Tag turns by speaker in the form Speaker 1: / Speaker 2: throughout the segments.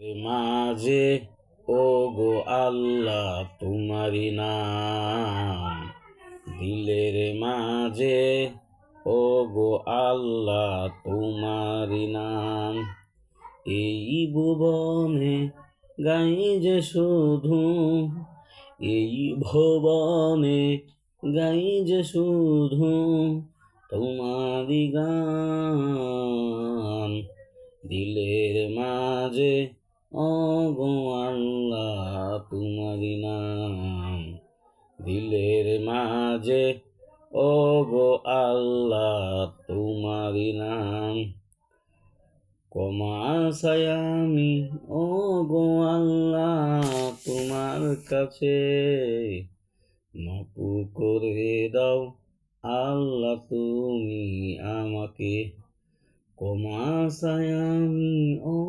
Speaker 1: মাঝে ও গো আল্লাহ তোমারি নাম। দিলের মাঝে ও গো আল্লাহ তোমারি নাম। এই ভুবনে গাই যে শুধু, এই ভুবনে গাই যে শুধু তোমারি গান। দিলের মাঝে গো আল্লাহ তোমারি নাম। দিলের মাঝে ও গো আল্লাহ তোমারি নাম। কমাশায় আমি ও গো আল্লাহ, তোমার কাছে মাপু করে দাও আল্লাহ তুমি আমাকে। কমাশায় আমি ও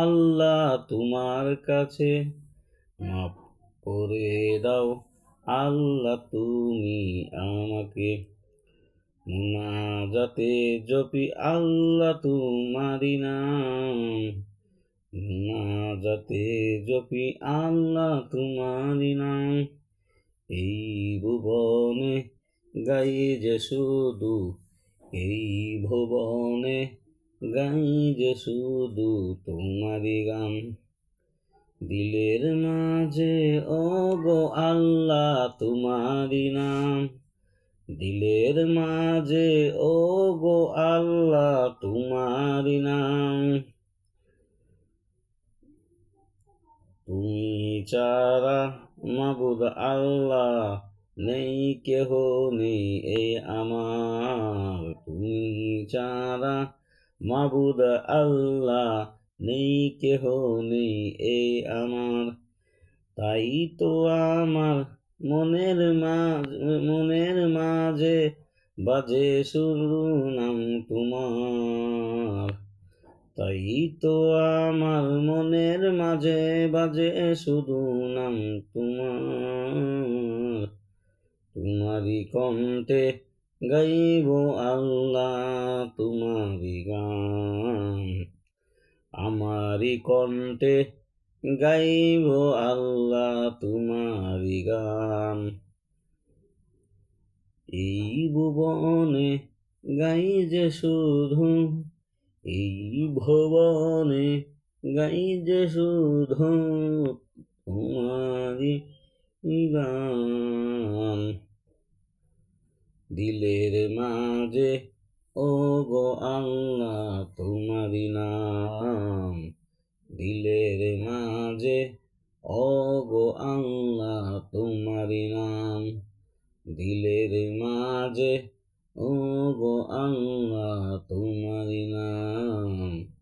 Speaker 1: আল্লাহ তোমার কাছে। মাপ করে দাও আল্লাহ তুমি আমাকে। মুনাজাতে জপি আল্লাহ তোমারি নাম। মুনাজাতে জপি আল্লাহ তোমারি নাম। এই ভুবনে গাই যে শুধু, এই ভুবনে গাই যে শুধু তোমারি গান। দিলের মাঝে ও গো আল্লাহ তোমারি নাম। দিলের মাঝে ও গো আল্লাহ তোমারি নাম। তুমি চারা মাবুদ আল্লাহ নেই, কেহ নেই এই আমার। তুমি চারা মাবুদ আল্লাহ, নেই কেহ নেই এই আমার। তাই তো আমার মনের মাঝে মনের মাঝে বাজে শুরু নাম তোমার। তাই তো আমার মনের মাঝে বাজে শুধু নাম তোমার। তোমারই কণ্ঠে গাইব আল্লাহ তোমারি গান আমারি কণ্ঠে গাইব আল্লাহ তোমারি গান এই ভুবনে গাই যে শুধু, এই ভবনে গাই যে শুধু তোমারি গান। দিলের মাঝে ও গো আল্লাহ তোমারি নাম। দিলের মাঝে ও গো আল্লাহ তোমারি নাম। দিলের মাঝে ও গো আল্লাহ তোমারি নাম।